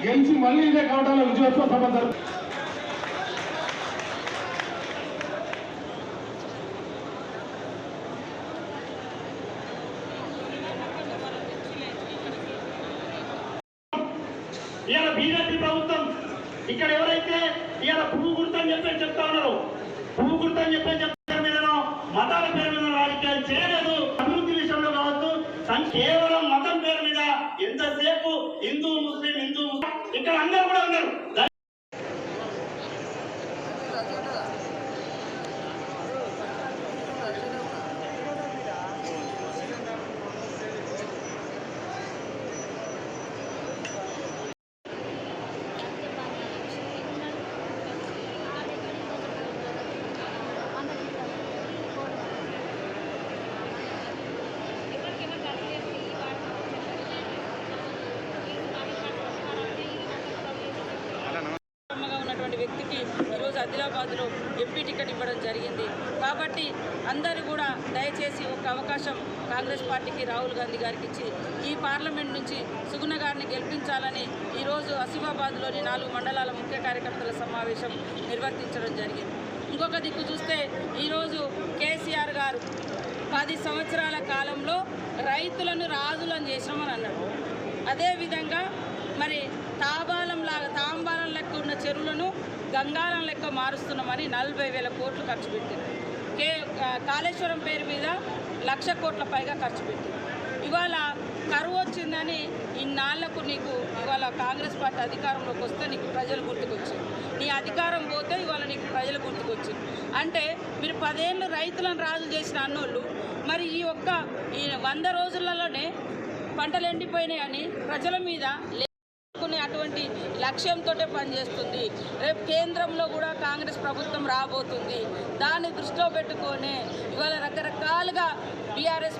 గెలిచి మళ్ళీ ఇదే కావడంలో విజయోత్సవ సభ ఇవాళ బీజేపీ ప్రభుత్వం ఇక్కడ ఎవరైతే ఇవాళ పువ్వు గుర్తని చెప్పి చెప్తా ఉన్నారు పువ్వు గుర్తని చెప్పి చెప్తారు మీదనో మతాల పేరు మీద రాజకీయాలు చేయలేదు అభివృద్ధి విషయంలో కావచ్చు సం- కేవలం మతం పేరు మీద ఇంతసేపు హిందూ ముస్లిం హిందూ ముస్లిం ఇక్కడ అందరు కూడా ఉన్నారు. ఉన్నటువంటి ఈరోజు ఆదిలాబాద్లో ఎంపీ టికెట్ ఇవ్వడం జరిగింది. కాబట్టి అందరూ కూడా దయచేసి ఒక అవకాశం కాంగ్రెస్ పార్టీకి రాహుల్ గాంధీ గారికి ఇచ్చి ఈ పార్లమెంట్ నుంచి సుగుణ గారిని గెలిపించాలని ఈరోజు అసిఫాబాద్లోని నాలుగు మండలాల ముఖ్య కార్యకర్తల సమావేశం నిర్వర్తించడం జరిగింది. ఇంకొక దిక్కు చూస్తే ఈరోజు కేసీఆర్ గారు పది సంవత్సరాల కాలంలో రైతులను రాజులను చేసినామని అన్నాడు. అదేవిధంగా మరి తాబాలం లాగా తాంబాలం లెక్క ఉన్న చెరువులను గంగారం లెక్క మారుస్తున్నామని నలభై వేల కోట్లు ఖర్చు పెట్టింది. కే కాళేశ్వరం పేరు మీద లక్ష కోట్ల పైగా ఖర్చు పెట్టింది. ఇవాళ కరువు వచ్చిందని ఇన్నాళ్ళకు నీకు ఇవాళ కాంగ్రెస్ పార్టీ అధికారంలోకి వస్తే నీకు ప్రజలు గుర్తుకొచ్చింది నీ అధికారం పోతే ఇవాళ నీకు ప్రజలు గుర్తుకొచ్చింది అంటే మీరు పదేళ్ళు రైతులను రాజు చేసిన అన్నోళ్ళు మరి ఈ ఒక్క ఈ వంద రోజులలోనే పంటలు ఎండిపోయినాయని ప్రజల మీద లేకునే లక్ష్యంతో పనిచేస్తుంది. రేపు కేంద్రంలో కూడా కాంగ్రెస్ ప్రభుత్వం రాబోతుంది. దాన్ని దృష్టిలో పెట్టుకొని ఇవాళ రకరకాలుగా బీఆర్ఎస్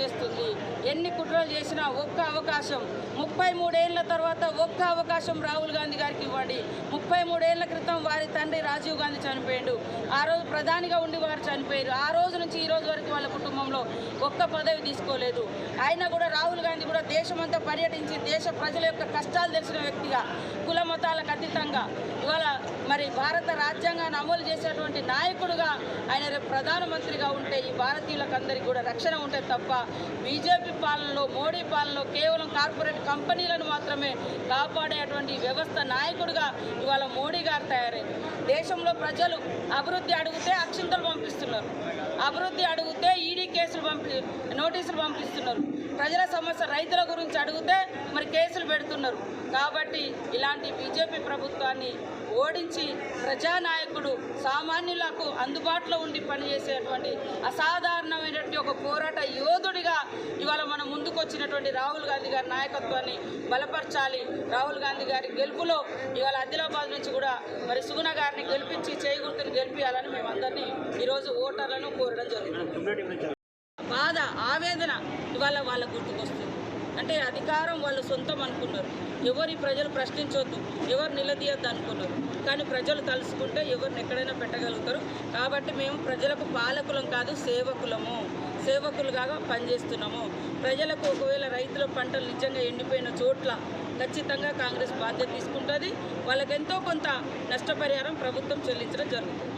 చేస్తుంది. ఎన్ని కుట్రలు చేసినా ఒక్క అవకాశం. ముప్పై మూడేళ్ళ తర్వాత ఒక్క అవకాశం రాహుల్ గాంధీ గారికి ఇవ్వండి. ముప్పై మూడేళ్ళ క్రితం వారి తండ్రి రాజీవ్ గాంధీ చనిపోయాడు. ఆ రోజు ప్రధానిగా ఉండి వారు చనిపోయారు. ఆ రోజు నుంచి ఈ రోజు వరకు వాళ్ళ కుటుంబంలో ఒక్క పదవి తీసుకోలేదు. అయినా కూడా రాహుల్ గాంధీ కూడా దేశమంతా పర్యటించి దేశ ప్రజల యొక్క కష్టాలు తెలిసిన వ్యక్తిగా కుల మతాలకు అతీతంగా ఇవాళ మరి భారత రాజ్యాంగాన్ని అమలు చేసేటువంటి నాయకుడుగా ఆయన రేపు ప్రధానమంత్రిగా ఉంటే ఈ భారతీయులకందరికీ కూడా రక్షణ ఉంటే తప్ప బీజేపీ పాలనలో మోడీ పాలనలో కేవలం కార్పొరేట్ కంపెనీలను మాత్రమే కాపాడేటువంటి వ్యవస్థ నాయకుడుగా ఇవాళ మోడీ గారు తయారైంది దేశంలో ప్రజలు అభివృద్ధి అడిగితే అక్షింతలు పంపిస్తున్నారు. అభివృద్ధి అడిగితే ఈ నోటీసులు పంపి నోటీసులు పంపిస్తున్నారు. ప్రజల సమస్య రైతుల గురించి అడిగితే మరి కేసులు పెడుతున్నారు. కాబట్టి ఇలాంటి బీజేపీ ప్రభుత్వాన్ని ఓడించి ప్రజానాయకుడు సామాన్యులకు అందుబాటులో ఉండి పనిచేసేటువంటి అసాధారణమైనటువంటి ఒక పోరాట యోధుడిగా ఇవాళ మనం ముందుకొచ్చినటువంటి రాహుల్ గాంధీ గారి నాయకత్వాన్ని బలపరచాలి. రాహుల్ గాంధీ గారి గెలుపులో ఇవాళ ఆదిలాబాద్ నుంచి కూడా మరి సుగుణ గారిని గెలిపించి చేయి గెలిపించాలని మేమందరినీ ఈరోజు ఓటర్లను కోరడం జరిగింది. ఇవాళ వాళ్ళ గుర్తుకొస్తుంది. అంటే అధికారం వాళ్ళు సొంతం అనుకున్నారు. ఎవరి ప్రజలు ప్రశ్నించవద్దు ఎవరు నిలదీయద్దు అనుకున్నారు. కానీ ప్రజలు తలుసుకుంటే ఎవరిని ఎక్కడైనా పెట్టగలుగుతారు. కాబట్టి మేము ప్రజలకు పాలకులం కాదు సేవకులము. సేవకులుగా పనిచేస్తున్నాము. ప్రజలకు ఒకవేళ రైతుల పంటలు నిజంగా ఎండిపోయిన చోట్ల ఖచ్చితంగా కాంగ్రెస్ బాధ్యత తీసుకుంటుంది. వాళ్ళకెంతో కొంత నష్టపరిహారం ప్రభుత్వం చెల్లించడం జరుగుతుంది.